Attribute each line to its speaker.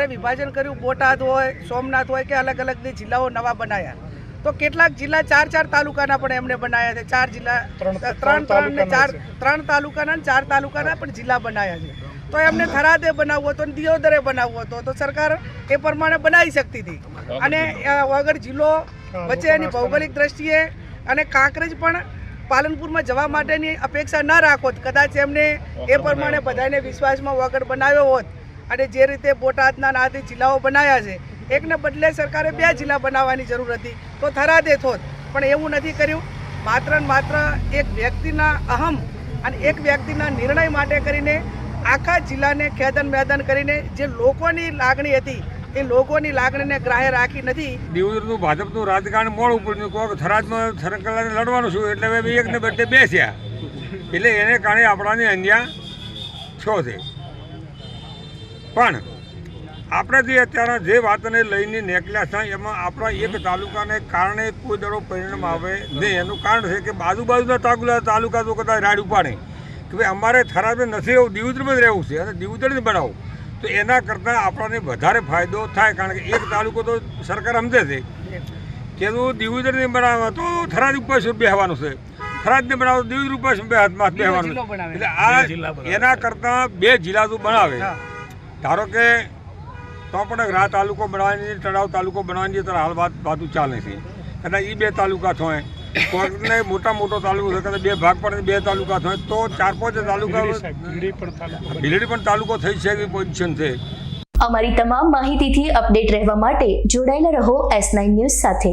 Speaker 1: વિભાજન કર્યું બોટાદ હોય સોમનાથ હોય કે અલગ અલગ જે જિલ્લાઓ નવા બનાવ્યા તો કેટલાક જિલ્લા ચાર ચાર તાલુકાના પણ એમને બનાવ્યા છે. ચાર જિલ્લા
Speaker 2: ત્રણ-
Speaker 1: ત્રણ ને ચાર ત્રણ તાલુકાના ચાર તાલુકાના પણ જિલ્લા બનાયા છે. તો એમને થરાદે બનાવવો હતો દિયોદરે બનાવવો હતો. તો સરકાર એ પ્રમાણે બનાવી શકતી હતી. અને વગર જિલ્લો વચ્ચે એની ભૌગોલિક દ્રષ્ટિએ અને કાંકરેજ પણ પાલનપુરમાં જવા માટેની અપેક્ષા ન રાખો. કદાચ એમને એ પ્રમાણે બધાને વિશ્વાસમાં વગર બનાવ્યો હોત. અને જે રીતે બોટાદના નાથી જિલ્લાઓ બનાવ્યા છે, એકને બદલે સરકારે બે જિલ્લા બનાવવાની જરૂર હતી. તો થરાદે થોત. પણ એવું નથી કર્યું. માત્ર માત્ર એક વ્યક્તિના અહમ અને એક વ્યક્તિના નિર્ણય માટે કરીને આખા જિલ્લાને ખેદન મેદન કરીને જે લોકોની લાગણી હતી, એ લોકોની લાગણીને ગ્રાહ્ય રાખી નથી.
Speaker 3: દિવસનું ભાજપનું રાજકારણ મોડું પડ્યું. કોઈ થરાજમાં સરકલાને લડવાનું છું એટલે એકને બદલે બેસ્યા એટલે એને કારણે આપણાને અન્યા છો છે. પણ આપણે જે અત્યારે જે વાતને લઈને નીકળ્યા છે એમાં આપણા એક તાલુકાને કારણે કોઈ દડો પરિણામ આવે નહીં. એનું કારણ છે કે બાજુ બાજુના તાલુકા તાલુકા તો કદાચ રાડ ઉપાડે કે ભાઈ અમારે થરાદમાં નથી રહેવું દિવુદરમાં જ રહેવું છે અને દિવુદર જ બનાવો તો એના કરતાં આપણને વધારે ફાયદો થાય કારણ કે એક તાલુકો તો સરકાર સમજે છે કે તું નહીં બનાવવા તો થરાદ ઉપર શું બેહવાનું છે? થરાદને બનાવો દિવુદર ઉપર શું બેહવાનું. એટલે આ એના કરતાં બે જિલ્લા તો બનાવે ધારો કે તો પણ રા તાલુકો બનાવવાની તળાવ તાલુકો બનાવવાની તો હાલ વાત વાતું ચાલે છે. કદાચ એ બે તાલુકા થાય કોર્ટને મોટા મોટો તાલુકો છે કદાચ બે ભાગ પણ બે તાલુકા થાય તો ચાર પાંચ
Speaker 2: તાલુકો
Speaker 3: ભીલડી પણ તાલુકો થઈ છે એવી પોઝિશન છે.
Speaker 4: અમારી તમામ માહિતીથી અપડેટ રહેવા માટે જોડાયેલા રહો એસ નાઇન ન્યૂઝ સાથે.